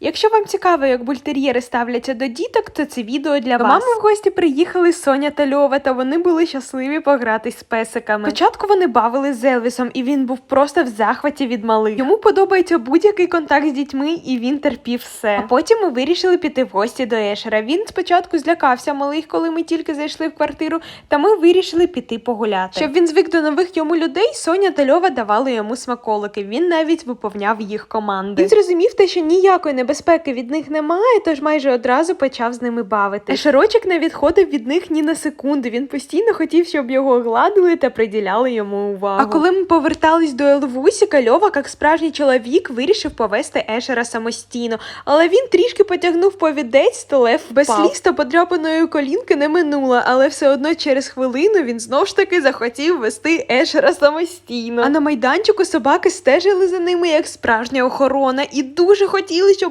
Якщо вам цікаво, як бультер'єри ставляться до діток, то це відео для До вас. мами в гості приїхали Соня та Льова, та вони були щасливі погратись з песиками. Спочатку вони бавили з Елвісом, і він був просто в захваті від малих. Йому подобається будь-який контакт з дітьми, і він терпів все. А потім ми вирішили піти в гості до Ешера. Він спочатку злякався малих, коли ми тільки зайшли в квартиру, та ми вирішили піти погуляти. Щоб він звик до нових йому людей, Соня та Льова давали йому смаколики. Він навіть виповняв їх команди. Він зрозумів те, що ніякої небезпеки від них немає, тож майже одразу почав з ними бавити. Ешерочок не відходив від них ні на секунду. Він постійно хотів, щоб його гладили та приділяли йому увагу. А коли ми повертались до Елвусіка, Льова, як справжній чоловік, вирішив повести Ешера самостійно, але він трішки потягнув повідець, то лев без сліз та подряпаної колінки не минуло, але все одно через хвилину він знов ж таки захотів вести Ешера самостійно. А на майданчику собаки стежили за ними як справжня охорона і дуже хотіли, щоб